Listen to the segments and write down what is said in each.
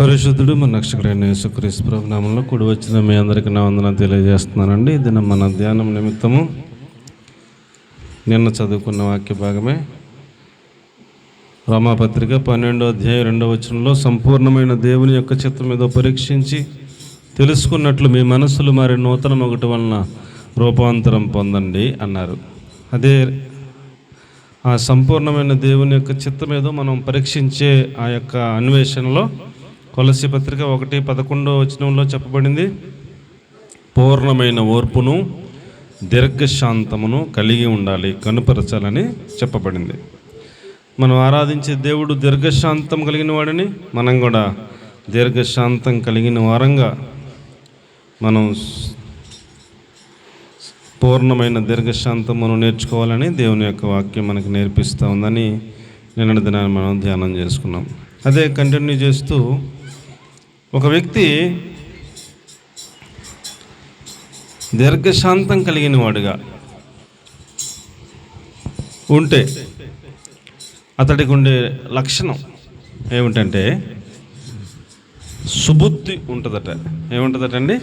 పరిశుద్ధుడు మన నక్షకుడైన యేసుక్రీస్తు ప్రభు కూడి వచ్చిన మీ అందరికీ నా వందన తెలియజేస్తున్నానండి. ఇది మన ధ్యానం నిమిత్తము నిన్న చదువుకున్న వాక్య భాగమే. రామాపత్రిక పన్నెండో అధ్యాయం రెండో వచనంలో సంపూర్ణమైన దేవుని యొక్క చిత్తం ఏదో పరీక్షించి తెలుసుకున్నట్లు మీ మనసులు మరి నూతనం ఒకటి వలన రూపాంతరం పొందండి అన్నారు. అదే ఆ సంపూర్ణమైన దేవుని యొక్క చిత్తం ఏదో మనం పరీక్షించే ఆ యొక్క అన్వేషణలో కొలసి పత్రిక ఒకటి పదకొండో వచనంలో చెప్పబడింది. పూర్ణమైన ఓర్పును దీర్ఘశాంతమును కలిగి ఉండాలి కనుపరచాలని చెప్పబడింది. మనం ఆరాధించే దేవుడు దీర్ఘశాంతం కలిగిన వాడిని మనం కూడా దీర్ఘశాంతం కలిగిన వారంగా మనం పూర్ణమైన దీర్ఘశాంతమును నేర్చుకోవాలని దేవుని యొక్క వాక్యం మనకు నేర్పిస్తూ ఉందని నిన్నటి దినాన్ని మనం ధ్యానం చేసుకున్నాం. అదే కంటిన్యూ చేస్తూ ఒక వ్యక్తి దీర్ఘశాంతం కలిగిన వాడుగా ఉంటే అతడికి ఉండే లక్షణం ఏమిటంటే సుబుద్ధి ఉంటుందట. ఏముంటుందటండి?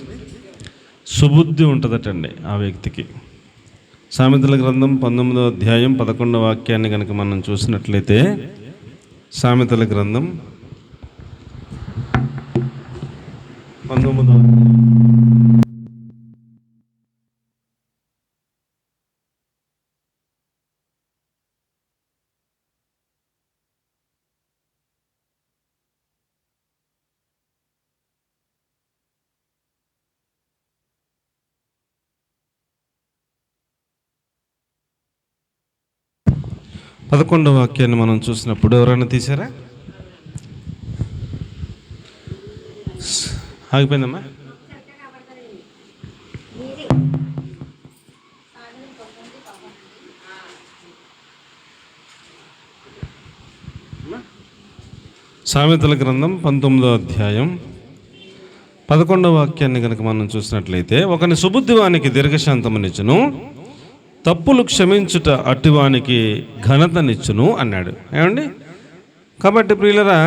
సుబుద్ధి ఉంటుందటండి ఆ వ్యక్తికి. సామెతల గ్రంథం పంతొమ్మిదో అధ్యాయం పదకొండవ వాక్యాన్ని కనుక మనం చూసినట్లయితే సామెతల గ్రంథం పంతొమ్మిదో పదకొండవ వాక్యాన్ని మనం చూసినప్పుడు ఎవరైనా తీసారా ఆగిపోయిందమ్మా. సామెతల గ్రంథం పంతొమ్మిదో అధ్యాయం పదకొండవ వాక్యాన్ని కనుక మనం చూసినట్లయితే ఒకని సుబుద్ధివానికి దీర్ఘశాంతమునిచ్చును తప్పులు క్షమించుట అట్టివానికి ఘనతనిచ్చును అన్నాడు. ఏమండి? కాబట్టి ప్రియులరా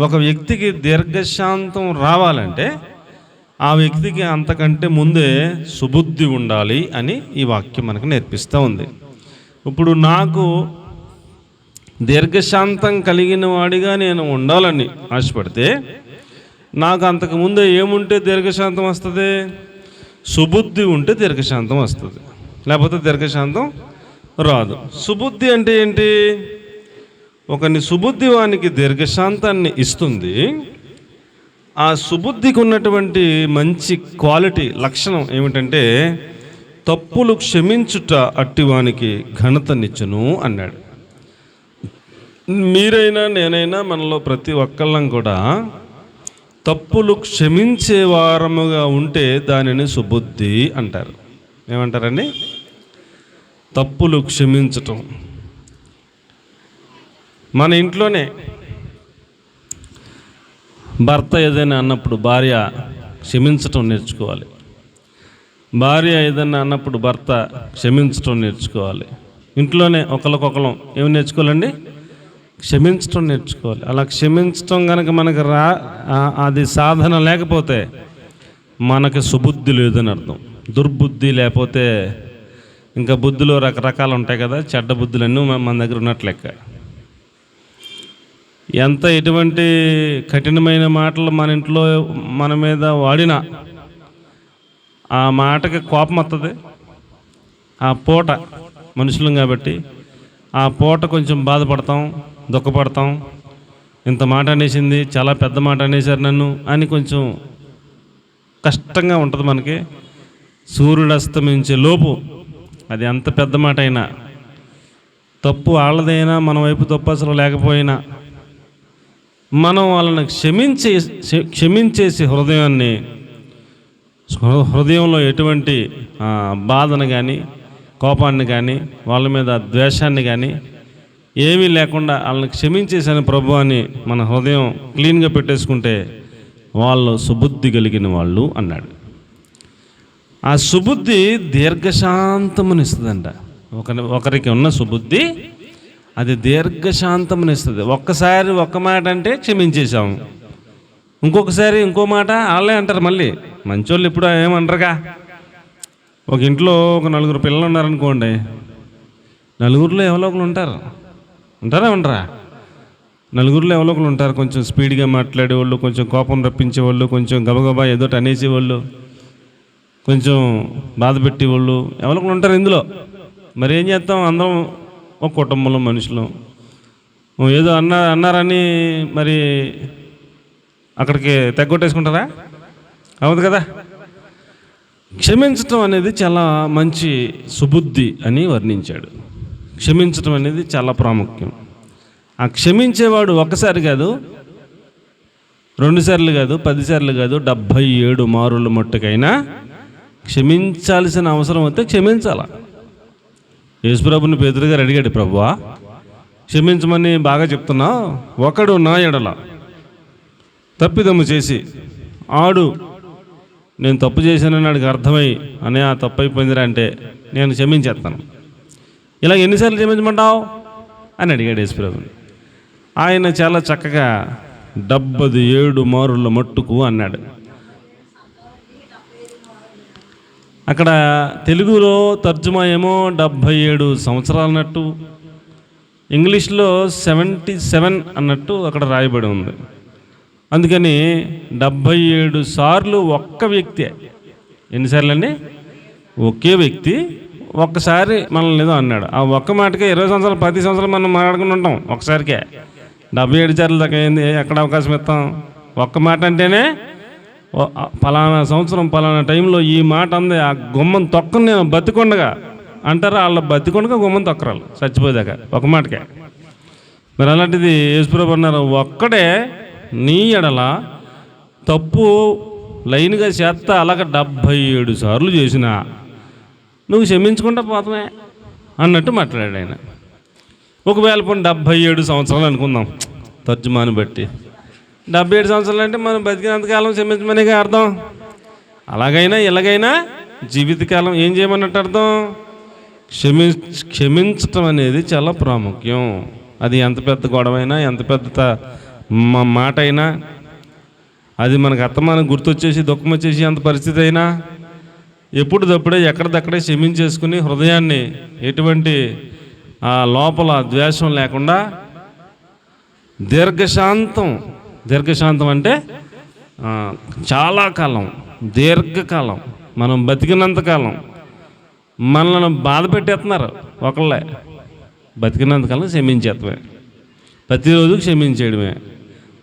ఒక వ్యక్తికి దీర్ఘశాంతం రావాలంటే ఆ వ్యక్తికి అంతకంటే ముందే సుబుద్ధి ఉండాలి అని ఈ వాక్యం మనకు నేర్పిస్తూ ఉంది. ఇప్పుడు నాకు దీర్ఘశాంతం కలిగిన వాడిగా నేను ఉండాలని ఆశపడితే నాకు అంతకు ముందే ఏముంటే దీర్ఘశాంతం వస్తుంది? సుబుద్ధి ఉంటే దీర్ఘశాంతం వస్తుంది. లేకపోతే దీర్ఘశాంతం రాదు. సుబుద్ధి అంటే ఏంటి? ఒకని సుబుద్ధి వానికి దీర్ఘశాంతాన్ని ఇస్తుంది. ఆ సుబుద్ధికి ఉన్నటువంటి మంచి క్వాలిటీ లక్షణం ఏమిటంటే తప్పులు క్షమించుట అట్టివానికి ఘనతనిచ్చును అన్నాడు. మీరైనా నేనైనా మనలో ప్రతి ఒక్కళ్ళం కూడా తప్పులు క్షమించే వారముగా ఉంటే దానిని సుబుద్ధి అంటారు. ఏమంటారండి? తప్పులు క్షమించటం. మన ఇంట్లోనే. భర్త ఏదైనా అన్నప్పుడు భార్య క్షమించటం నేర్చుకోవాలి. భార్య ఏదైనా అన్నప్పుడు భర్త క్షమించటం నేర్చుకోవాలి. ఇంట్లోనే ఒకరికొకరం ఏమి నేర్చుకోవాలండి? క్షమించటం నేర్చుకోవాలి. అలా క్షమించటం కనుక మనకు రా అది సాధన లేకపోతే మనకి సుబుద్ధి లేదని అర్థం. దుర్బుద్ధి లేకపోతే ఇంకా బుద్ధిలో రకరకాలు ఉంటాయి కదా చెడ్డ బుద్ధులన్నీ మన మన దగ్గర ఉన్నట్లెక్క ఎంత ఎటువంటి కఠినమైన మాటలు మన ఇంట్లో మన మీద వాడినా ఆ మాటకి కోపం వస్తుంది ఆ పూట మనుషులం కాబట్టి ఆ పూట కొంచెం బాధపడతాం దుఃఖపడతాం. ఇంత మాట అనేసింది చాలా పెద్ద మాట అనేసారు నన్ను అని కొంచెం కష్టంగా ఉంటుంది మనకి. సూర్యుడు అస్తమించే లోపు అది ఎంత పెద్ద మాట అయినా తప్పు వాళ్ళదైనా మన వైపు తప్పు అసలు లేకపోయినా మనం వాళ్ళని క్షమించే క్షమించేసి హృదయాన్ని హృదయంలో ఎటువంటి బాధను కానీ కోపాన్ని కానీ వాళ్ళ మీద ద్వేషాన్ని కానీ ఏమీ లేకుండా వాళ్ళని క్షమించేసాను ప్రభు అని మన హృదయం క్లీన్గా పెట్టేసుకుంటే వాళ్ళు సుబుద్ధి కలిగిన వాళ్ళు అన్నాడు. ఆ సుబుద్ధి దీర్ఘశాంతమునిస్తుందంట. ఒక ఒకరికి ఉన్న సుబుద్ధి అది దీర్ఘశాంతమునిస్తుంది ఒక్కసారి ఒక్క మాట అంటే క్షమించేశాము ఇంకొకసారి ఇంకో మాట వాళ్ళే అంటారు మళ్ళీ. మంచోళ్ళు ఇప్పుడు ఏమంటారుగా? ఒక ఇంట్లో ఒక నలుగురు పిల్లలు ఉన్నారనుకోండి నలుగురిలో ఎవరో ఒకరు ఉంటారు. ఉంటారా ఉండరా? నలుగురిలో ఎవరో ఒకరు ఉంటారు. కొంచెం స్పీడ్గా మాట్లాడేవాళ్ళు కొంచెం కోపం రప్పించేవాళ్ళు కొంచెం గబగబా ఏదో అనేసేవాళ్ళు కొంచెం బాధ పెట్టేవాళ్ళు ఎవరో ఒకరు ఉంటారు ఇందులో. మరి ఏం చేస్తాం? అందరం ఒక కుటుంబంలో మనుషులు. ఏదో అన్న అన్నారని మరి అక్కడికి తెగ్గొట్టేసుకుంటారా? అవును కదా? క్షమించటం అనేది చాలా మంచి సుబుద్ధి అని వర్ణించాడు. క్షమించటం అనేది చాలా ప్రాముఖ్యం. ఆ క్షమించేవాడు ఒక్కసారి కాదు రెండుసార్లు కాదు పదిసార్లు కాదు డెబ్భై ఏడు మారుల మట్టుకైనా క్షమించాల్సిన అవసరం అయితే క్షమించాలా? యేసుప్రభుని పేదరు గారు అడిగాడు ప్రభువా క్షమించమని బాగా చెప్తున్నా ఒకడు నా ఎడల తప్పిదమ్ము చేసి ఆడు నేను తప్పు చేశానని నాకు అర్థమై అనే ఆ తప్పు అయిపోయిందిరా అంటే నేను క్షమించేస్తాను ఇలా ఎన్నిసార్లు క్షమించమంటావు? అని అడిగాడు యేసుప్రభుని. ఆయన చాలా చక్కగా డెబ్బది ఏడు మారుల మట్టుకు అన్నాడు. అక్కడ తెలుగులో తర్జుమా ఏమో డెబ్భై ఏడు సంవత్సరాలన్నట్టు ఇంగ్లీష్లో సెవెంటీ సెవెన్ అన్నట్టు అక్కడ రాయబడి ఉంది. అందుకని డెబ్భై ఏడు సార్లు ఒక్క వ్యక్తి ఎన్నిసార్లు అండి ఒకే వ్యక్తి ఒక్కసారి మనల్ని ఏదో అన్నాడు. ఆ ఒక్క మాటకే ఇరవై సంవత్సరాలు పది సంవత్సరాలు మనం మాట్లాడుకుని ఉంటాం ఒకసారికే డెబ్బై ఏడు సార్లు దాకా ఏంది ఎక్కడ అవకాశం ఇస్తాం? ఒక్క మాట అంటేనే పలానా సంవత్సరం పలానా టైంలో ఈ మాట అంది ఆ గుమ్మం తొక్కను నేను బతికొండగా. అంటారా వాళ్ళ బతికొండగా గుమ్మం తొక్కరాలు చచ్చిపోయేదాకా ఒక మాటకే. మరి అలాంటిది యేసుప్రభు అన్నారు ఒక్కడే నీ ఎడల తప్పు లైన్గా చేస్తా అలాగ డెబ్భై ఏడు సార్లు చేసినా నువ్వు క్షమించుకుంటా పోతమే అన్నట్టు మాట్లాడాడు ఆయన. ఒకవేళ పోనీ డెబ్భై ఏడు సంవత్సరాలు అనుకుందాం తర్జుమాని బట్టి. డెబ్బై ఏడు సంవత్సరాలు అంటే మనం బతికినంతకాలం క్షమించమనే అర్థం. అలాగైనా ఎలాగైనా జీవితకాలం ఏం చేయమన్నట్టు అర్థం? క్షమి క్షమించటం అనేది చాలా ప్రాముఖ్యం. అది ఎంత పెద్ద గొడవైనా ఎంత పెద్ద మా మాట అయినా అది మనకు అత్తమానం గుర్తొచ్చేసి దుఃఖం వచ్చేసి అంత పరిస్థితి అయినా ఎప్పుడుదప్పుడే ఎక్కడిదక్కడే క్షమించేసుకుని హృదయాన్ని ఎటువంటి ఆ లోపల ద్వేషం లేకుండా దీర్ఘశాంతం దీర్ఘశాంతం అంటే చాలా కాలం దీర్ఘకాలం మనం బతికినంత కాలం మనల్ని బాధ పెట్టేస్తున్నారు ఒకళ్ళే. బతికినంతకాలం క్షమించేత్తమే. ప్రతిరోజు క్షమించేయడమే.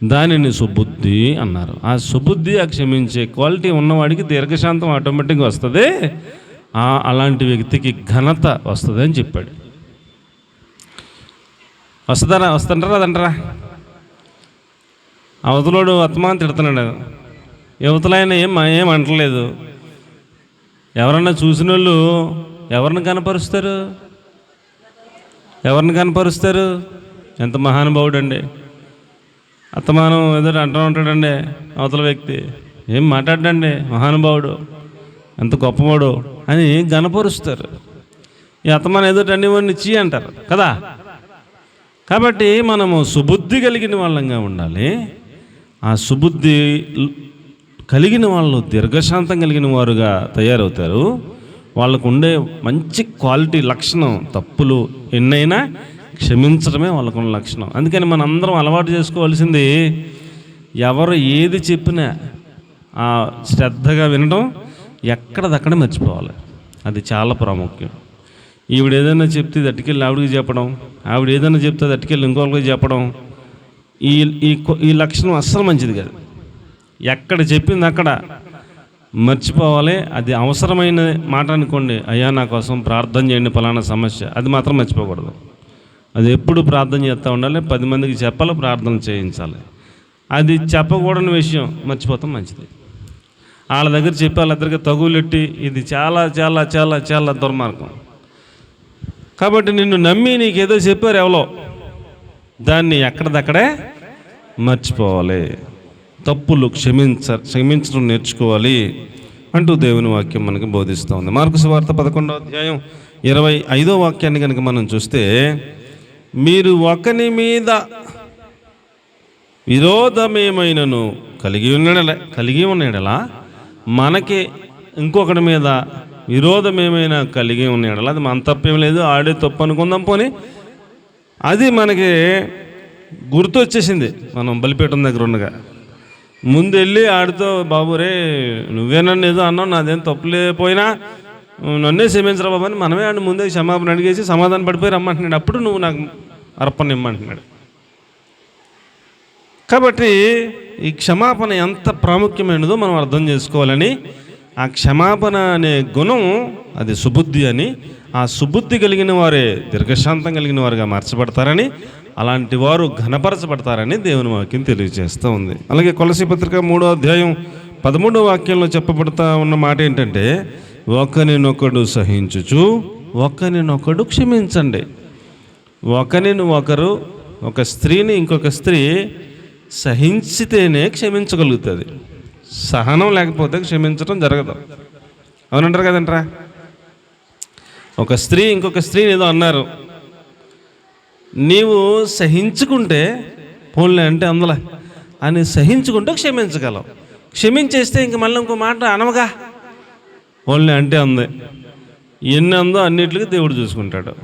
దానిని సుబుద్ధి అన్నారు. ఆ సుబుద్ధి ఆ క్షమించే క్వాలిటీ ఉన్నవాడికి దీర్ఘశాంతం ఆటోమేటిక్గా వస్తుంది. అలాంటి వ్యక్తికి ఘనత వస్తుంది అని చెప్పాడు. వస్తుందరా వస్తుంటారా అదంటారా అవతలోడు అత్తమాన్ తిడుతున్నాడు. యువతలైన ఏం ఏం అంటలేదు. ఎవరన్నా చూసిన వాళ్ళు ఎవరిని కనపరుస్తారు? ఎవరిని కనపరుస్తారు? ఎంత మహానుభావుడు అండి అత్తమానం ఏదో అంటూ ఉంటాడండి అవతల వ్యక్తి. ఏం మాట్లాడండి మహానుభావుడు. ఎంత గొప్పవాడు అని గనపరుస్తారు ఈ అత్తమానం ఏదో అన్నివాడిని చీ అంటారు కదా. కాబట్టి మనము సుబుద్ధి కలిగిన వాళ్ళంగా ఉండాలి. ఆ సుబుద్ధి కలిగిన వాళ్ళు దీర్ఘశాంతం కలిగిన వారుగా తయారవుతారు. వాళ్ళకు ఉండే మంచి క్వాలిటీ లక్షణం తప్పులు ఎన్నైనా క్షమించడమే వాళ్ళకున్న లక్షణం. అందుకని మనం అందరం అలవాటు చేసుకోవాల్సింది ఎవరు ఏది చెప్పినా ఆ శ్రద్ధగా వినడం ఎక్కడదక్కడ మర్చిపోవాలి. అది చాలా ప్రాముఖ్యం. ఈవిడ ఏదైనా చెప్తే దట్టుకెళ్ళి ఆవిడకి చెప్పడం ఆవిడ ఏదైనా చెప్తే దట్టుకెళ్ళి అట్టుకెళ్ళి ఇంకొకరికి చెప్పడం ఈ ఈ ఈ లక్షణం అస్సలు మంచిది కాదు. ఎక్కడ చెప్పింది అక్కడ మర్చిపోవాలి. అది అవసరమైన మాట అనుకోండి అయ్యా నా కోసం ప్రార్థన చేయండి ఫలానా సమస్య. అది మాత్రం మర్చిపోకూడదు. అది ఎప్పుడు ప్రార్థన చేస్తూ ఉండాలి పది మందికి చెప్పాలి ప్రార్థన చేయించాలి. అది చెప్పకూడని విషయం మర్చిపోతాం మంచిది. వాళ్ళ దగ్గర చెప్పి వాళ్ళిద్దరికి తగులెట్టి ఇది చాలా చాలా చాలా చాలా దుర్మార్గం. కాబట్టి నిన్ను నమ్మి నీకేదో చెప్పారు ఎవరో. దాన్ని ఎక్కడిదక్కడే మర్చిపోవాలి. తప్పులు క్షమించ క్షమించడం నేర్చుకోవాలి అంటూ దేవుని వాక్యం మనకి బోధిస్తూ ఉంది. మార్కు వార్త పదకొండో అధ్యాయం ఇరవై ఐదో వాక్యాన్ని కనుక మనం చూస్తే మీరు ఒకని మీద విరోధమేమైనను కలిగి ఉన్నాడలా కలిగి ఉన్నాడలా మనకి ఇంకొకటి మీద విరోధం ఏమైనా కలిగి ఉన్నాడలా అది మన తప్పేం లేదు ఆడే తప్పు అనుకుందాం పోనీ అది మనకి గుర్తు వచ్చేసింది మనం బలిపేటం దగ్గర ఉండగా. ముందు వెళ్ళి ఆడితో బాబు రే నువ్వే నన్ను ఏదో అన్నావు నాదేం తప్పులేకపోయినా నన్నే క్షమించరా బాబు అని మనమే ఆడిని ముందే క్షమాపణ అడిగేసి సమాధానం పడిపోయి రమ్మంటున్నాడు. అప్పుడు నువ్వు నాకు అర్పణ ఇమ్మంటున్నాడు. కాబట్టి ఈ క్షమాపణ ఎంత ప్రాముఖ్యమైనదో మనం అర్థం చేసుకోవాలని ఆ క్షమాపణ అనే గుణం అది సుబుద్ధి అని. ఆ సుబుద్ధి కలిగిన వారే దీర్ఘశాంతం కలిగిన వారుగా మార్చబడతారని అలాంటి వారు ఘనపరచబడతారని దేవుని వాక్యం తెలియజేస్తూ ఉంది. అలాగే కొలసి పత్రిక మూడో అధ్యాయం పదమూడో వాక్యంలో చెప్పబడతా ఉన్న మాట ఏంటంటే ఒకరినొకడు సహించుచు ఒకరినొకడు క్షమించండి. ఒకరిని ఒకరు ఒక స్త్రీని ఇంకొక స్త్రీ సహించితేనే క్షమించగలుగుతుంది. సహనం లేకపోతే క్షమించడం జరగదు. అవునంటారు కదంట్రా? ఒక స్త్రీ ఇంకొక స్త్రీని ఏదో అన్నారు. నీవు సహించుకుంటే పోన్లే అంటే అందులో అని సహించుకుంటే క్షమించగలవు. క్షమించేస్తే ఇంక మళ్ళీ ఇంకో మాట అనవగా. పోన్లే అంటే అంది. ఎన్ని అందో అన్నిటికీ దేవుడు చూసుకుంటాడు.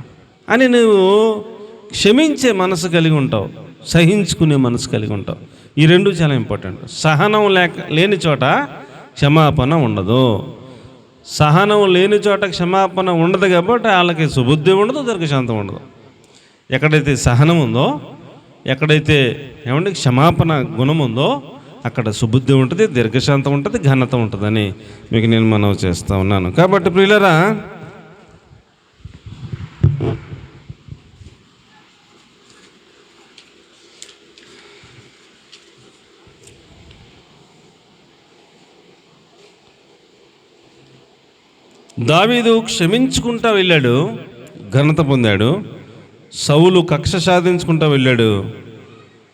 అని నువ్వు క్షమించే మనసు కలిగి ఉంటావు సహించుకునే మనసు కలిగి ఉంటావు. ఈ రెండు చాలా ఇంపార్టెంట్ సహనం లేక లేని చోట క్షమాపణ ఉండదు. సహనం లేని చోట క్షమాపణ ఉండదు కాబట్టి వాళ్ళకి సుబుద్ధి ఉండదు దీర్ఘశాంతం ఉండదు. ఎక్కడైతే సహనం ఉందో ఎక్కడైతే ఏమంటే క్షమాపణ గుణం ఉందో అక్కడ సుబుద్ధి ఉంటుంది దీర్ఘశాంతం ఉంటుంది ఘనత ఉంటుందని మీకు నేను మనవి చేస్తూ ఉన్నాను. కాబట్టి ప్రియులరా దావీదు క్షమించుకుంటా వెళ్ళాడు ఘనత పొందాడు. సౌలు కక్ష సాధించుకుంటా వెళ్ళాడు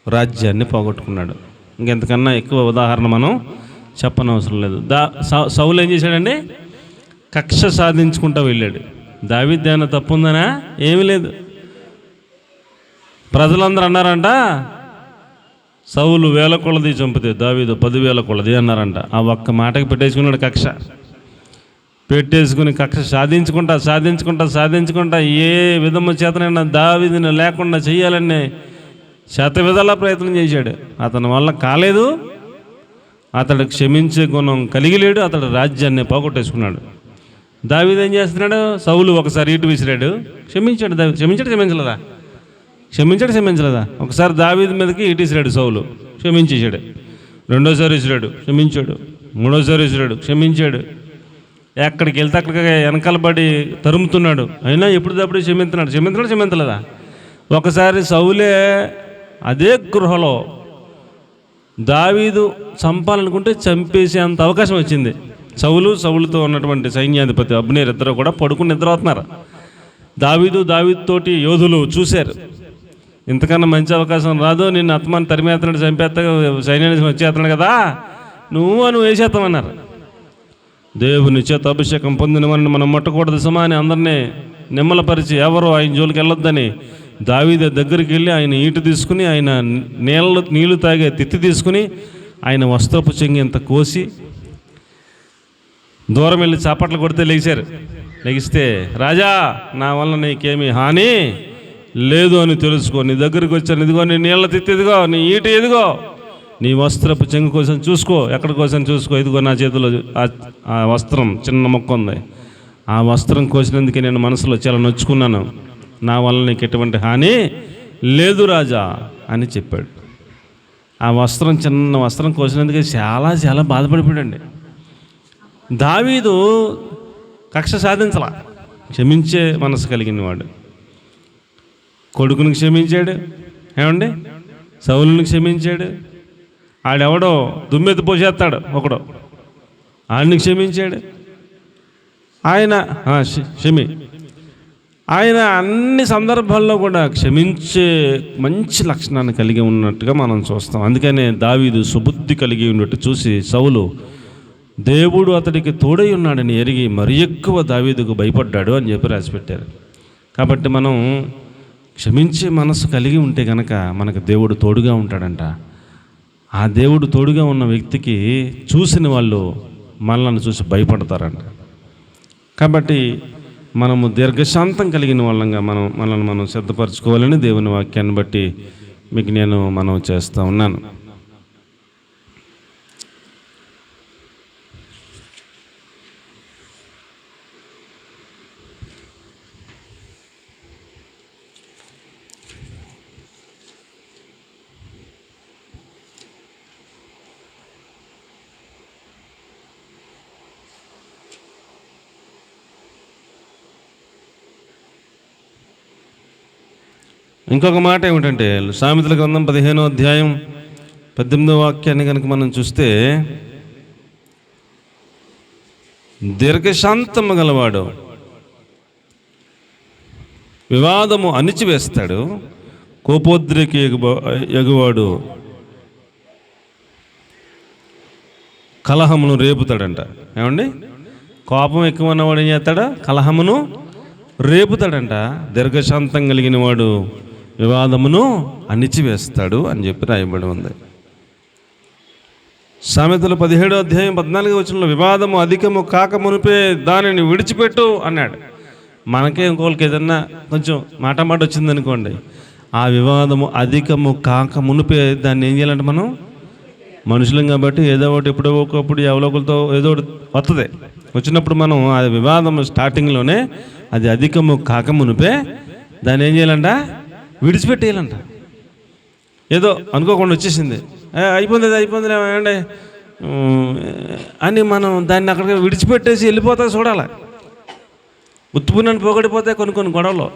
రాజ్యాన్ని పోగొట్టుకున్నాడు. ఇంకెంతకన్నా ఎక్కువ ఉదాహరణ మనం చెప్పనవసరం లేదు. దా సౌ- సౌలు ఏం చేశాడండి? కక్ష సాధించుకుంటా వెళ్ళాడు. దావిద్యాన తప్పుందనా తప్పు ఏమీ లేదు. ప్రజలందరూ అన్నారంట సౌలు వేల కొలది చంపితే దావీదు పదివేల కొలది అన్నారంట. ఆ ఒక్క మాటకి పెట్టేసుకున్నాడు కక్ష. పెట్టేసుకుని కక్ష సాధించుకుంటా సాధించుకుంటా సాధించుకుంటా ఏ విధము చేతనైనా దావిధిని లేకుండా చేయాలని శత విధాలా ప్రయత్నం చేశాడు. అతని వల్ల కాలేదు. అతడు క్షమించే గుణం కలిగి లేడు అతడు రాజ్యాన్ని పోగొట్టేసుకున్నాడు. దావీదు ఏం చేస్తున్నాడు? సౌలు ఒకసారి ఇటు విసిరాడు. క్షమించాడు దావి క్షమించాడు క్షమించలేదా? క్షమించాడు క్షమించలేదా? ఒకసారి దావీది మీదకి ఇటు విసిరాడు సౌలు. క్షమించేశాడు. రెండోసారి విసిరాడు. క్షమించాడు. మూడోసారి విసిరాడు. క్షమించాడు. ఎక్కడికి వెళ్తే అక్కడికి వెనకాల పడి తరుముతున్నాడు. అయినా ఎప్పుడుదప్పుడు క్షమించున్నాడు క్షమించడం క్షమించలేదా? ఒకసారి సౌలే అదే గృహలో దావీదు చంపాలనుకుంటే చంపేసే అంత అవకాశం వచ్చింది. సౌలు సౌలుతో ఉన్నటువంటి సైన్యాధిపతి అబ్నేర్ ఇద్దరు కూడా పడుకుని నిద్ర అవుతున్నారు దావీదు దావీదు తోటి యోధులు చూశారు. ఇంతకన్నా మంచి అవకాశం రాదు నిన్ను అత్మాన్ని తరిమేస్తున్నాడు చంపేస్తా సైన్యానికి వచ్చేస్తున్నాడు కదా. నువ్వు నువ్వు వేసేస్తామన్నారు దేవుని చేత అభిషేకం పొందిన వారిని మనం ముట్టకూడదు. సమాని అని అందరినీ నిమ్మలపరిచి ఎవరు ఆయన జోలికి వెళ్ళొద్దని దావీద దగ్గరికి వెళ్ళి ఆయన ఈటు తీసుకుని ఆయన నీళ్ళు నీళ్ళు తాగే తిత్తి తీసుకుని ఆయన వస్త్రపు చెంగి ఇంత కోసి దూరం వెళ్ళి చాపట్లు కొడితే లెగిశారు లెగిస్తే రాజా నా వల్ల నీకేమి హాని లేదు అని తెలుసుకో. నీ దగ్గరికి వచ్చాను. ఇదిగో నీ నీళ్ళ తిత్తి ఇదిగో నీ ఈట ఎదిగో నీ వస్త్రపు చెంగు కోసం చూసుకో ఎక్కడ కోసం చూసుకో? ఇదిగో నా చేతిలో ఆ- ఆ వస్త్రం చిన్న మొక్క ఉంది. ఆ వస్త్రం కోసినందుకే నేను మనసులో చాలా నొచ్చుకున్నాను. నా వల్ల నీకు ఎటువంటి హాని లేదు రాజా అని చెప్పాడు. ఆ వస్త్రం చిన్న వస్త్రం కోసినందుకే చాలా చాలా బాధపడిపోయాడండి. దావీదు కక్ష సాధించలా. క్షమించే మనసు కలిగిన వాడు. కొడుకుని క్షమించాడు. ఏమండి? సౌలుని క్షమించాడు. ఆడెవడో దుమ్మెత్తి పోసేస్తాడు ఒకడు. ఆడిని క్షమించాడు. ఆయన క్షమి. ఆయన అన్ని సందర్భాల్లో కూడా క్షమించే మంచి లక్షణాన్ని కలిగి ఉన్నట్టుగా మనం చూస్తాం. అందుకనే దావీదు సుబుద్ధి కలిగి ఉన్నట్టు చూసి సౌలు దేవుడు అతడికి తోడై ఉన్నాడని ఎరిగి మరి ఎక్కువ దావీదుకు భయపడ్డాడు అని చెప్పి రాసిపెట్టారు. కాబట్టి మనం క్షమించే మనసు కలిగి ఉంటే గనక మనకు దేవుడు తోడుగా ఉంటాడంట. ఆ దేవుడు తోడుగా ఉన్న వ్యక్తికి చూసిన వాళ్ళు మనల్ని చూసి భయపడతారంట. కాబట్టి మనము దీర్ఘశాంతం కలిగిన వాళ్ళంగా మనం మనల్ని మనం సిద్ధపరచుకోవాలని దేవుని వాక్యాన్ని బట్టి మీకు నేను మనం చేస్తూ ఉన్నాను. ఇంకొక మాట ఏమిటంటే సామెతల గ్రంథం పదిహేనో అధ్యాయం పద్దెనిమిదో వాక్యాన్ని కనుక మనం చూస్తే దీర్ఘశాంతము గలవాడు వివాదము అణిచివేస్తాడు కోపోద్రికి ఎగుబ ఎగువాడు కలహమును రేపుతాడంట. ఏమండి? కోపం ఎక్కువ ఉన్నవాడు ఏం చేస్తాడు? కలహమును రేపుతాడంట. దీర్ఘశాంతం కలిగిన వాడు వివాదమును అణిచివేస్తాడు అని చెప్పి రాయబడి ఉంది. సామెతలు పదిహేడో అధ్యాయం పద్నాలుగో వచ్చిన వివాదము అధికము కాక మునిపే దానిని విడిచిపెట్టు అన్నాడు. మనకే ఇంకోళ్ళకి ఏదన్నా కొంచెం మాట మాట వచ్చిందనుకోండి ఆ వివాదము అధికము కాక మునిపే దాన్ని ఏం చేయాలంటే మనం మనుషులం కాబట్టి ఏదో ఒకటి ఎప్పుడో ఒకప్పుడు ఎవరో ఒకరితో ఏదో ఒకటి వస్తుంది వచ్చినప్పుడు మనం ఆ వివాదం స్టార్టింగ్లోనే అది అధికము కాక మునిపే దాన్ని ఏం చేయాలంట? విడిచిపెట్టేయాలంట. ఏదో అనుకోకుండా వచ్చేసింది. అయిపోయింది అయిపోయింది ఏమండి? అని మనం దాన్ని అక్కడికి విడిచిపెట్టేసి వెళ్ళిపోతా చూడాలి. ఉత్తుపునని పోగొడిపోతే కొన్ని కొన్ని గొడవలు.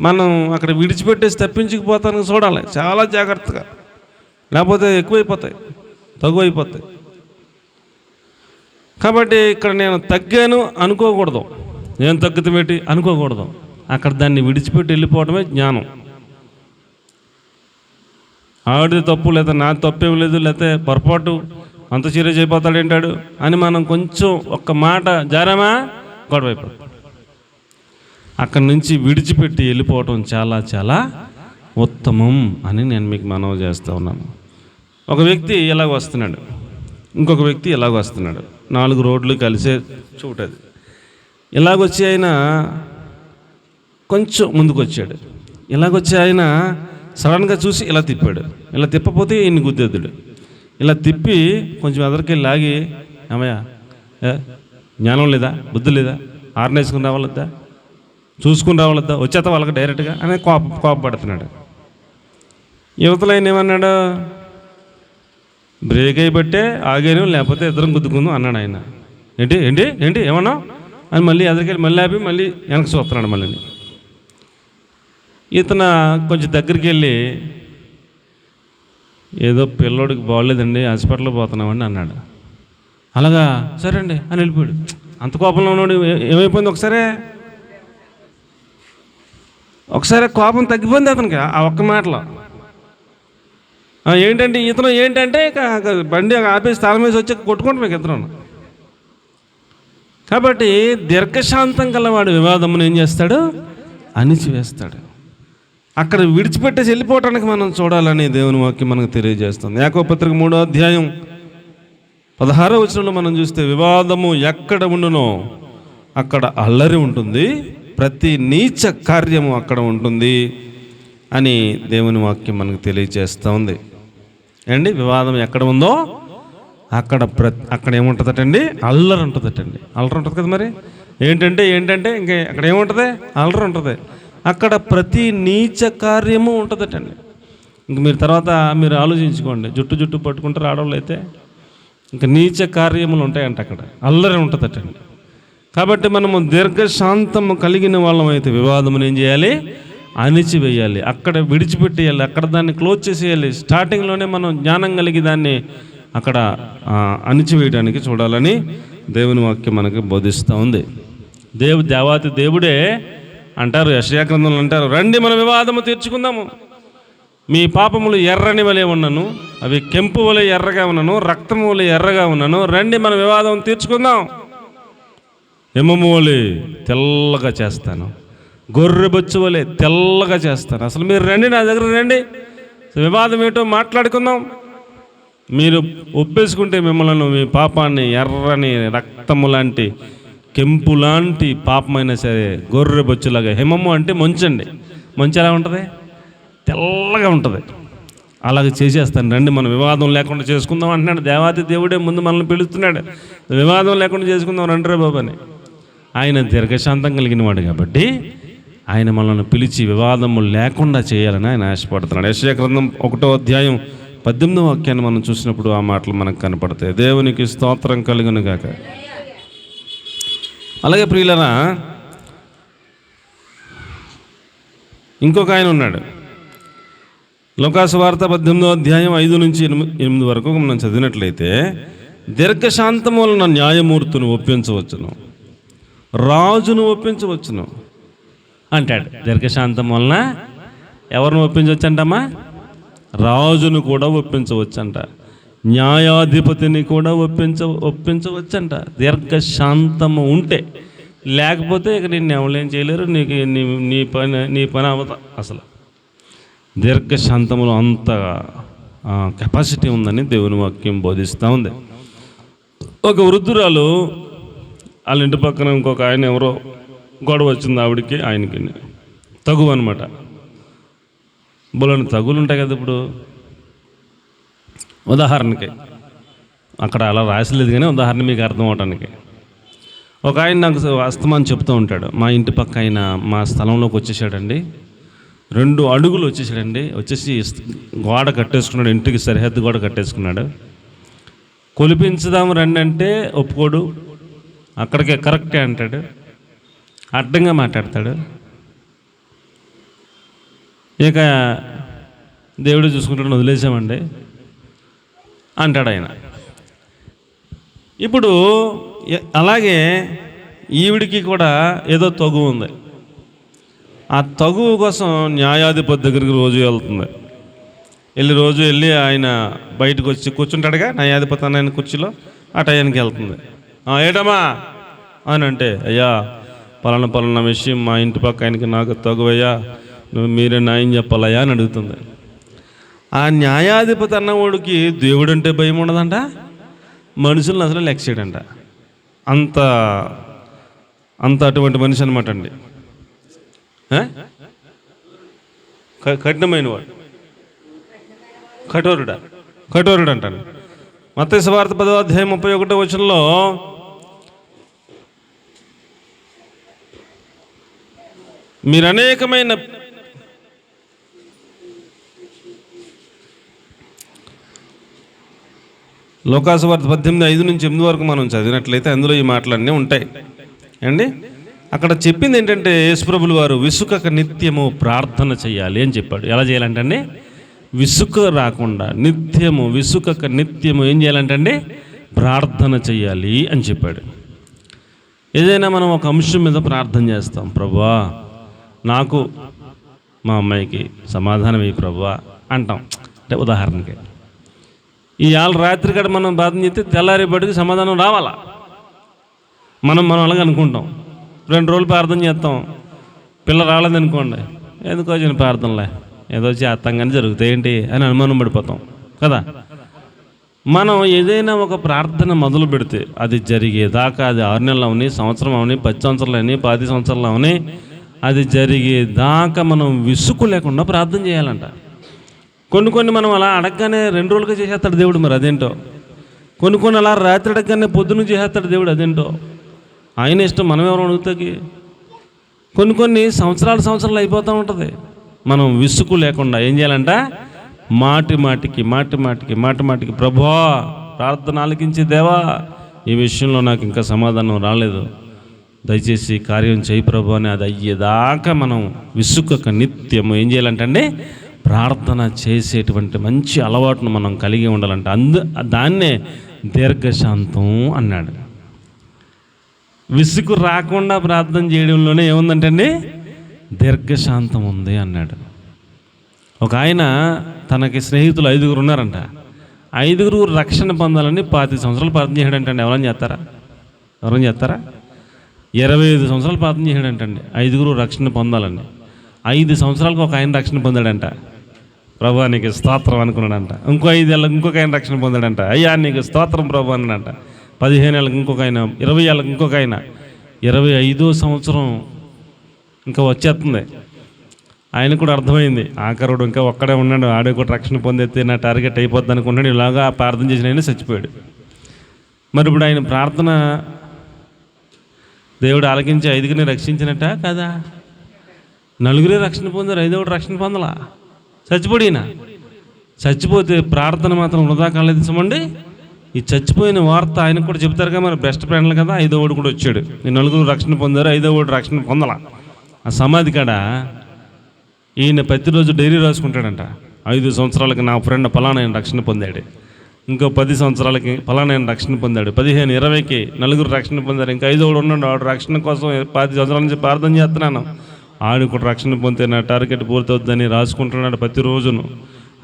మనం అక్కడ విడిచిపెట్టేసి తప్పించుకుపోతానికి చూడాలి. చాలా జాగ్రత్తగా. లేకపోతే ఎక్కువైపోతాయి తక్కువ అయిపోతాయి కాబట్టి ఇక్కడ నేను తగ్గాను అనుకోకూడదు. నేను తగ్గితే పెట్టి అనుకోకూడదు. అక్కడ దాన్ని విడిచిపెట్టి వెళ్ళిపోవడమే జ్ఞానం. ఆవిడది తప్పు లేదా నా తప్పేం లేదు లేకపోతే పొరపాటు అంత సీరియస్ అయిపోతాడు అని మనం కొంచెం ఒక్క మాట జారామా గొడవైపోతాం. అక్కడి నుంచి విడిచిపెట్టి వెళ్ళిపోవటం చాలా చాలా ఉత్తమం అని నేను మీకు మనవి చేస్తూ ఉన్నాను. ఒక వ్యక్తి ఇలాగ వస్తున్నాడు. ఇంకొక వ్యక్తి ఇలాగ వస్తున్నాడు. నాలుగు రోడ్లు కలిసే చూటది. ఇలాగొచ్చి అయినా కొంచెం ముందుకు వచ్చాడు ఇలాగొచ్చి ఆయన సడన్గా చూసి ఇలా తిప్పాడు. ఇలా తిప్పపోతే ఈయన గుద్దెద్దుడు. ఇలా తిప్పి కొంచెం ఎదరికి లాగి ఏమయ్యా జ్ఞానం లేదా? బుద్ధి లేదా? ఆర్నేసుకుని రావాలద్దా? చూసుకుని రావాలద్దా? వచ్చేత వాళ్ళకి డైరెక్ట్గా? అని కోప కోపపడుతున్నాడు. యువతలు ఆయన ఏమన్నాడు? బ్రేక్ అయిబట్టే ఆగాను లేకపోతే ఇద్దరం గుద్దుకుందాం అన్నాడు ఆయన. ఏంటి? ఏంటి? ఏంటి? ఏమన్నా అని మళ్ళీ ఎదరికెళ్ళి మళ్ళీ ఆపి మళ్ళీ వెనక్కి చూస్తున్నాడు మళ్ళీ ఇతను కొంచెం దగ్గరికి వెళ్ళి ఏదో పిల్లోడికి బాగోలేదండి హాస్పిటల్కి పోతున్నామండి అన్నాడు. అలాగా సరే అండి అని వెళ్ళిపోయాడు. అంత కోపంలో ఉన్నాడు ఏమైపోయింది ఒకసారే? ఒకసారి కోపం తగ్గిపోయింది అతనికి ఆ ఒక్క మాటలో. ఏంటంటే ఇతను ఏంటంటే ఇక బండి ఆపేసి తాళం వేసి వచ్చి కొట్టుకుంటాం ఇక ఇతను. కాబట్టి దీర్ఘశాంతం గలవాడు వివాదమును ఏం చేస్తాడు? అణిచివేస్తాడు. అక్కడ విడిచిపెట్టేసి వెళ్ళిపోవటానికి మనం చూడాలని దేవుని వాక్యం మనకు తెలియజేస్తుంది. యాకోపత్రిక మూడో అధ్యాయం పదహారో వచనంలో మనం చూస్తే వివాదము ఎక్కడ ఉండునో అక్కడ అల్లరి ఉంటుంది ప్రతి నీచ కార్యము అక్కడ ఉంటుంది అని దేవుని వాక్యం మనకు తెలియజేస్తూ ఉంది ఏండి వివాదం ఎక్కడ ఉందో అక్కడ ప్ర అక్కడ ఏముంటుందటండి? అల్లరి ఉంటుందటండి. అల్లరి ఉంటుంది కదా మరి? ఏంటంటే ఏంటంటే ఇంకా అక్కడ ఏముంటుంది? అల్లరి ఉంటుంది. అక్కడ ప్రతి నీచ కార్యము ఉంటుందటండి. ఇంక మీరు తర్వాత మీరు ఆలోచించుకోండి. జుట్టు జుట్టు పట్టుకుంటారు ఆడవాళ్ళు అయితే ఇంకా నీచ కార్యములు ఉంటాయంట అక్కడ. అల్లరి ఉంటుందటండి. కాబట్టి మనము దీర్ఘశాంతము కలిగిన వాళ్ళం అయితే వివాదమును ఏం చేయాలి? అణిచివేయాలి. అక్కడ విడిచిపెట్టేయాలి. అక్కడ దాన్ని క్లోజ్ చేసేయాలి. స్టార్టింగ్లోనే మనం జ్ఞానం కలిగి దాన్ని అక్కడ అణిచివేయడానికి చూడాలని దేవుని వాక్యం మనకి బోధిస్తూ ఉంది. దేవు దేవాతి దేవుడే అంటారు యశయాగ్రంథంలో అంటారు రండి మన వివాదము తీర్చుకుందాము. మీ పాపములు ఎర్రని వలె ఉన్నను అవి కెంపు వలె ఎర్రగా ఉన్నను రక్తము వలె ఎర్రగా ఉన్నను. రండి మన వివాదం తీర్చుకుందాం. హిమము వలె తెల్లగా చేస్తాను. గొర్రె బొచ్చు వలె తెల్లగా చేస్తాను. అసలు మీరు రండి నా దగ్గర రండి. వివాదం ఏంటో మాట్లాడుకుందాం. మీరు ఒప్పేసుకుంటే మిమ్మల్ని మీ పాపాన్ని ఎర్రని రక్తము లాంటి కెంపు లాంటి పాపమైనా సరే గొర్రె బొచ్చులాగా హిమము అంటే మంచండి మంచు ఎలా ఉంటుంది? తెల్లగా ఉంటుంది. అలాగే చేసేస్తాను. రండి మనం వివాదం లేకుండా చేసుకుందాం అంటున్నాడు. దేవాది దేవుడే ముందు మనల్ని పిలుస్తున్నాడు. వివాదం లేకుండా చేసుకుందాం రండి రే బాబు అని ఆయన దీర్ఘశాంతం కలిగిన వాడు కాబట్టి ఆయన మనల్ని పిలిచి వివాదము లేకుండా చేయాలని ఆయన ఆశపడుతున్నాడు. యశ్య ఒకటో అధ్యాయం పద్దెనిమిదో వాక్యాన్ని మనం చూసినప్పుడు ఆ మాటలు మనకు కనపడతాయి. దేవునికి స్తోత్రం కలుగును గాక. అలాగే ప్రియులరా ఇంకొక ఆయన ఉన్నాడు. లోకాసు వార్త పద్దెనిమిదో అధ్యాయం ఐదు నుంచి ఎనిమిది ఎనిమిది వరకు మనం చదివినట్లయితే దీర్ఘశాంతం వలన న్యాయమూర్తిని ఒప్పించవచ్చును. రాజును ఒప్పించవచ్చును అంటాడు. దీర్ఘశాంతం వలన ఎవరిని ఒప్పించవచ్చంటమ్మా? రాజును కూడా ఒప్పించవచ్చంట. న్యాయాధిపతిని కూడా ఒప్పించ ఒప్పించవచ్చంట. దీర్ఘశాంతము ఉంటే. లేకపోతే ఇక నిన్ను ఎవరేం చేయలేరు. నీకు నీ నీ పని నీ పని అవత అసలు. దీర్ఘశాంతములో అంత కెపాసిటీ ఉందని దేవుని వాక్యం బోధిస్తూ ఉంది. ఒక వృద్ధురాలు వాళ్ళ ఇంటి పక్కన ఇంకొక ఆయన ఎవరో గొడవ వచ్చింది ఆవిడకి ఆయనకి. తగువనమాట బులని తగులు ఉంటాయి కదా ఇప్పుడు. ఉదాహరణకి. అక్కడ అలా రాసలేదు కానీ ఉదాహరణ మీకు అర్థం అవడానికి ఒక ఆయన నాకు అస్తమాన్ చెప్తూ ఉంటాడు. మా ఇంటి పక్క ఆయన మా స్థలంలోకి వచ్చేసాడండి. రెండు అడుగులు వచ్చేసాడండి. వచ్చేసి గోడ కట్టేసుకున్నాడు. ఇంటికి సరిహద్దు గోడ కట్టేసుకున్నాడు. కొలిపించుదాం రండి అంటే ఒప్పుకోడు. అక్కడికే కరెక్టే అంటాడు. అడ్డంగా మాట్లాడతాడు. ఇక దేవుడు చూసుకుంటాడు వదిలేసామండి. అంటాడు ఆయన. ఇప్పుడు అలాగే ఈవిడికి కూడా ఏదో తగు ఉంది. ఆ తగు కోసం న్యాయాధిపతి దగ్గరికి రోజు వెళ్తుంది. వెళ్ళి రోజు వెళ్ళి ఆయన బయటకు వచ్చి కూర్చుంటాడుగా న్యాయాధిపతి అన్న ఆయన కుర్చీలో ఆ టయానికి వెళ్తుంది. ఏటమ్మా? అని అంటే అయ్యా పలానా పలానా విషయం మా ఇంటి పక్క ఆయనకి నాకు తగువయ్యా నువ్వు మీరే న్యాయం చెప్పాలయ్యా అని అడుగుతుంది. ఆ న్యాయాధిపతి అన్నవాడికి దేవుడు అంటే భయం ఉండదంట మనుషులను అసలు లెక్క చేయడంట. అంత అంత అటువంటి మనిషి అనమాట అండి. క- కఠినమైన వాడు. కఠోరుడా. కఠోరుడు అంటాను మత్స్య భారత పదో అధ్యాయం ముప్పై ఒకటో వచనంలో మీరు అనేకమైన లోకాసువార్త పద్దెనిమిది ఐదు నుంచి ఎనిమిది వరకు మనం చదివినట్లయితే అందులో ఈ మాటలన్నీ ఉంటాయి. అండి అక్కడ చెప్పింది ఏంటంటే యేసుప్రభులు వారు విసుకక నిత్యము ప్రార్థన చేయాలి అని చెప్పాడు. ఎలా చేయాలంటే విసుక రాకుండా నిత్యము విసుకక నిత్యము ఏం చేయాలంటే ప్రార్థన చేయాలి అని చెప్పాడు. ఏదైనా మనం ఒక అంశం మీద ప్రార్థన చేస్తాం. ప్రభువా నాకు మా అమ్మాయికి సమాధానం ఈ ప్రభువా అంటాం. అంటే ఉదాహరణకి ఈ రాత్రి కాడ మనం ప్రార్థన చేస్తే తెల్లారేపటికి సమాధానం రావాలా? మనం మనం అలాగే అనుకుంటాం. రెండు రోజులు ప్రార్థన చేస్తాం. పిల్ల రాలేదనుకోండి. ఎందుకో చిన్న ప్రార్థనలే? ఏదో చేస్తాం కానీ జరుగుతాయి ఏంటి అని అనుమానం పడిపోతాం. కదా? మనం ఏదైనా ఒక ప్రార్థన మొదలు పెడితే అది జరిగేదాకా అది ఆరు నెలలు అవని సంవత్సరం అవని పది సంవత్సరాలు అవని పది సంవత్సరాలు అవని అది జరిగేదాకా మనం విసుగు లేకుండా ప్రార్థన చేయాలంట. కొన్ని కొన్ని మనం అలా అడగగానే రెండు రోజులుగా చేసేస్తాడు దేవుడు మరి అదేంటో. కొన్ని కొన్ని అలా రాత్రి అడగగానే పొద్దున్న చేసేస్తాడు దేవుడు అదేంటో. ఆయన ఇష్టం మనం ఎవరు అడుగుతాకి? కొన్ని కొన్ని సంవత్సరాలు సంవత్సరాలు అయిపోతూ ఉంటుంది. మనం విసుగు లేకుండా ఏం చేయాలంట? మాటి మాటికి మాటి మాటికి మాటి మాటికి ప్రభా ప్రార్థన ఆలకించి దేవా ఈ విషయంలో నాకు ఇంకా సమాధానం రాలేదు. దయచేసి కార్యం చేయి ప్రభు అని అది అయ్యేదాకా మనం విసుక్కక నిత్యము ఏం చేయాలంటే ప్రార్థన చేసేటువంటి మంచి అలవాటును మనం కలిగి ఉండాలంటే అందు దాన్నే దీర్ఘశాంతం అన్నాడు. విసుగు రాకుండా ప్రార్థన చేయడంలోనే ఏముందంటే అండి దీర్ఘశాంతం ఉంది అన్నాడు. ఒక ఆయన తనకి స్నేహితులు ఐదుగురు ఉన్నారంట. ఐదుగురు రక్షణ పొందాలని పాతి సంవత్సరాలు ప్రార్థన చేయడంటండి ఎవరైనా చేస్తారా? ఎవరైనా చేస్తారా? ఇరవై ఐదు సంవత్సరాలు ప్రార్థన చేయడంటండి ఐదుగురు రక్షణ పొందాలని. ఐదు సంవత్సరాలకు ఒక ఆయన రక్షణ పొందాడంట. ప్రభా నీకు స్తోత్రం అనుకున్నాడంట. ఇంకో ఐదేళ్ళకి ఇంకొక ఆయన రక్షణ పొందాడంట. అయ్యా నీకు స్తోత్రం ప్రభు అన్నాడంట. పదిహేను ఏళ్ళకి ఇంకొక ఆయన ఇరవై ఏళ్ళకి ఇంకొక ఆయన. ఇరవై ఐదో సంవత్సరం ఇంకా వచ్చేస్తుంది. ఆయన కూడా అర్థమైంది. ఆఖరుడు ఇంకా ఒక్కడే ఉన్నాడు. ఆడే కూడా రక్షణ పొందెత్తే నా టార్గెట్ అయిపోద్ది అనుకున్నాడు. ఇలాగా ప్రార్థన చేసిన ఆయన చచ్చిపోయాడు. మరి ఇప్పుడు ఆయన ప్రార్థన దేవుడు ఆలకించి ఐదుగురిని రక్షించినట్ట కదా? నలుగురే రక్షణ పొందారు. ఐదోడు రక్షణ పొందలా? చచ్చిపోడిన? చచ్చిపోతే ప్రార్థన మాత్రం వృధా కాలేదిసమండి ఈ చచ్చిపోయిన వార్త ఆయనకు కూడా చెప్తారుగా మరి బెస్ట్ ఫ్రెండ్లు కదా ఐదో ఐదోడు కూడా వచ్చాడు. ఈ నలుగురు రక్షణ పొందారు ఐదో ఐదోడు రక్షణ పొందల. ఆ సమాధి కాడ ఈయన ప్రతిరోజు డైరీ రాసుకుంటాడంట. ఐదు సంవత్సరాలకి నా ఫ్రెండ్ ఫలానా రక్షణ పొందాడు. ఇంకో పది సంవత్సరాలకి ఫలానా రక్షణ పొందాడు. పదిహేను ఇరవైకి నలుగురు రక్షణ పొందారు. ఇంకా ఐదో ఒకడు ఉన్నాడు ఆడు రక్షణ కోసం పది సంవత్సరాల నుంచి ప్రార్థన చేస్తున్నాను. ఆడు కూడా రక్షణ పొందితే నా టార్గెట్ పూర్తవుద్దని రాసుకుంటున్నాడు ప్రతిరోజును.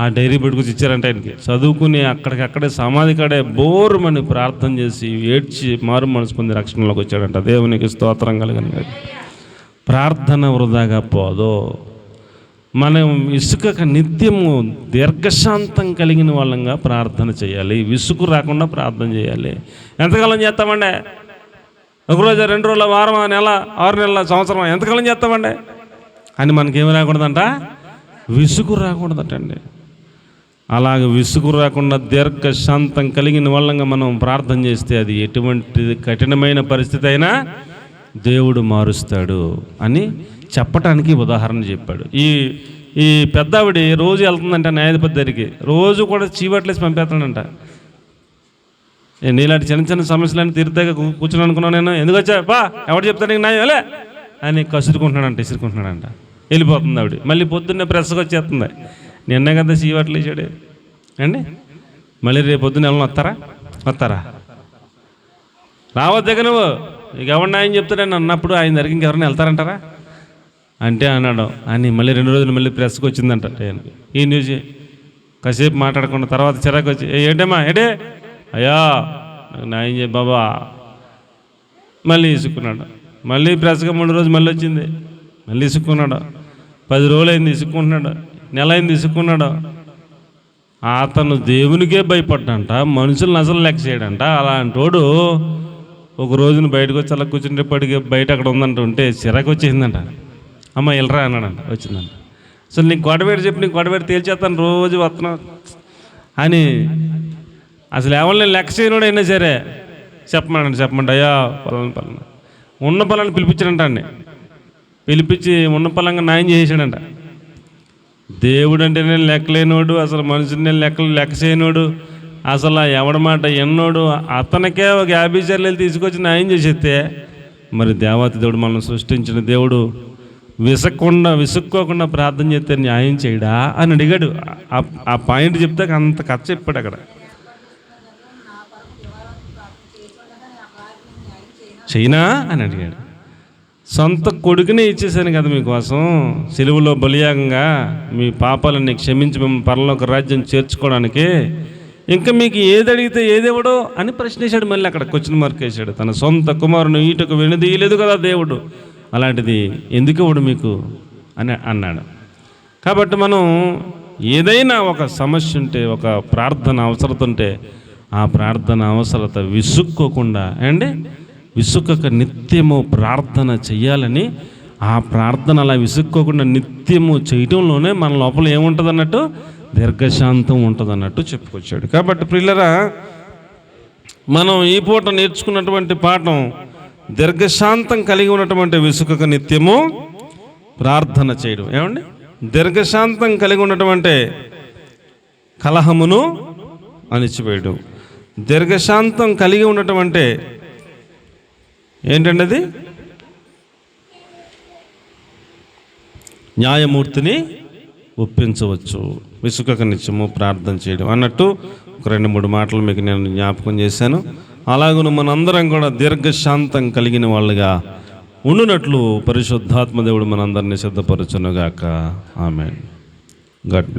ఆ డైరీ పెట్టుకొచ్చి ఇచ్చారంట ఆయనకి. చదువుకుని అక్కడికి అక్కడే సమాధి కాడే బోరుమని ప్రార్థన చేసి ఏడ్చి మారు మనసు పొంది రక్షణలోకి వచ్చాడంట. దేవునికి స్తోత్రం కలిగిన ప్రార్థన వృధాగా పోదు. మనం ఇసుక నిత్యము దీర్ఘశాంతం కలిగిన వాళ్ళంగా ప్రార్థన చేయాలి. విసుగు రాకుండా ప్రార్థన చేయాలి. ఎంతకాలం చేస్తామండే? ఒక రోజు రెండు రోజుల వారం నెల ఆరు నెలల సంవత్సరం ఎంతకాలం చేస్తామండి? అని మనకేమి రాకూడదంట విసుగు రాకూడదటండి. అలాగ విసుగు రాకుండా దీర్ఘశాంతం కలిగిన వాళ్ళంగా మనం ప్రార్థన చేస్తే అది ఎటువంటి కఠినమైన పరిస్థితి అయినా దేవుడు మారుస్తాడు అని చెప్పటానికి ఉదాహరణ చెప్పాడు. ఈ ఈ పెద్దావిడి రోజు వెళ్తుందంట న్యాయాధిపతి దగ్గరికి రోజు కూడా చీవట్లేసి పంపేస్తాడంట. నేను నీలాంటి చిన్న చిన్న సమస్యలన్నీ తీరుతాక కూర్చుని అనుకున్నాను నేను. ఎందుకు వచ్చా పా ఎవడు చెప్తాను నీకు న్యాయం? లే. అని కసురుకుంటున్నాడంట ఇసురుకుంటున్నాడంట. వెళ్ళిపోతుంది ఆవిడ. మళ్ళీ పొద్దున్నే ప్రెస్కి వచ్చేస్తుంది. నిన్న కదా చీవట్లు వేసాడు అండి మళ్ళీ రేపు పొద్దున్న ఎవరైనా వస్తారా? వస్తారా? రావద్దు నువ్వు. ఇక ఎవరిని ఆయన చెప్తాడని అన్నప్పుడు ఆయన దగ్గర ఇంకెవరైనా వెళ్తారంటారా? అంటే అన్నాడు. అని మళ్ళీ రెండు రోజులు మళ్ళీ ప్రెస్కి వచ్చిందంట. ఈ న్యూస్. కాసేపు మాట్లాడకుండా తర్వాత చిరాకు వచ్చి ఏంటమ్మా ఏంటే? అయ్యా నాకు న్యాయం చేయ బాబా. మళ్ళీ ఇసుక్కున్నాడు. మళ్ళీ ప్రసగం మూడు రోజులు మళ్ళీ వచ్చింది. మళ్ళీ ఇసుక్కున్నాడు. పది రోజులు అయింది ఇసుక్కుంటున్నాడు. నెల అయింది ఇసుక్కున్నాడు. అతను దేవునికే భయపడ్డంట మనుషులను అసలు లెక్క చేయడంట. అలాంటోడు ఒక రోజున బయటకు వచ్చి అలా కూర్చునేప్పటికి బయట అక్కడ ఉందంట ఉంటే చిరాకు వచ్చేసిందంట. అమ్మ వెళ్ళరా అన్నాడంట వచ్చిందంట. అసలు నీకు గొడవేడు చెప్పి నీకు గొడవేడు తేల్చేస్తాను రోజు వస్తున్నావు అని అసలు ఎవరిని లెక్క చేయనోడు అయినా సరే చెప్పమండి చెప్పమండి. అయ్యా పలానా పలానా. ఉన్న పలాన్ని పిలిపించాడంట అండి పిలిపించి ఉన్న పలంగా న్యాయం చేసాడంట దేవుడు అంటే నేను లెక్కలేనోడు అసలు మనుషుల్ని లెక్కలు లెక్క చేయనోడు అసలు ఎవడి మాట ఎన్నోడు అతనికే ఒక యాభై చర్యలు తీసుకొచ్చి న్యాయం చేసేస్తే మరి దేవత దేవుడు మనం సృష్టించిన దేవుడు విసక్కుండా విసుక్కోకుండా ప్రార్థన చేస్తే న్యాయం చేయడా అని అడిగాడు. ఆ- ఆ పాయింట్ చెప్తే అంత కథ చెప్పాడు అక్కడ. చైనా అని అడిగాడు. సొంత కొడుకునే ఇచ్చేసాను కదా మీకోసం. సెలువులో బలియాగంగా మీ పాపాలన్నీ క్షమించి మిమ్మల్ని పరలోక రాజ్యం చేర్చుకోవడానికి ఇంకా మీకు ఏది అడిగితే ఏదేవడో అని ప్రశ్నించాడు మళ్ళీ అక్కడ క్వశ్చన్ మార్క్ వేసాడు తన సొంత కుమారుని ఈటకు వెనుదీయలేదు కదా దేవుడు. అలాంటిది ఎందుకు ఇవ్వడు మీకు? అని అన్నాడు. కాబట్టి మనం ఏదైనా ఒక సమస్య ఉంటే ఒక ప్రార్థన అవసరత ఉంటే ఆ ప్రార్థన అవసరత విసుక్కోకుండా అండి విసుక్కక నిత్యము ప్రార్థన చెయ్యాలని ఆ ప్రార్థన అలా విసుక్కోకుండా నిత్యము చేయటంలోనే మన లోపల ఏముంటుంది అన్నట్టు దీర్ఘశాంతం ఉంటుంది అన్నట్టు చెప్పుకొచ్చాడు. కాబట్టి ప్రిల్లరా మనం ఈ పూట నేర్చుకున్నటువంటి పాఠం దీర్ఘశాంతం కలిగి ఉన్నటువంటి విసుకక నిత్యము ప్రార్థన చేయడం. ఏమండి? దీర్ఘశాంతం కలిగి ఉన్నటువంటి కలహమును అణిచివేయడం. దీర్ఘశాంతం కలిగి ఉన్నటువంటి ఏంటండి అది న్యాయమూర్తిని ఒప్పించవచ్చు. విసుకక నిత్యము ప్రార్థన చేయడం అన్నట్టు ఒక రెండు మూడు మాటలు మీకు నేను జ్ఞాపకం చేశాను. అలాగను మనందరం కూడా దీర్ఘశాంతం కలిగిన వాళ్ళుగా ఉండునట్లు పరిశుద్ధాత్మ దేవుడు మనందరినీ సిద్ధపరచునుగాక. ఆమె గాడ్ బ్లెస్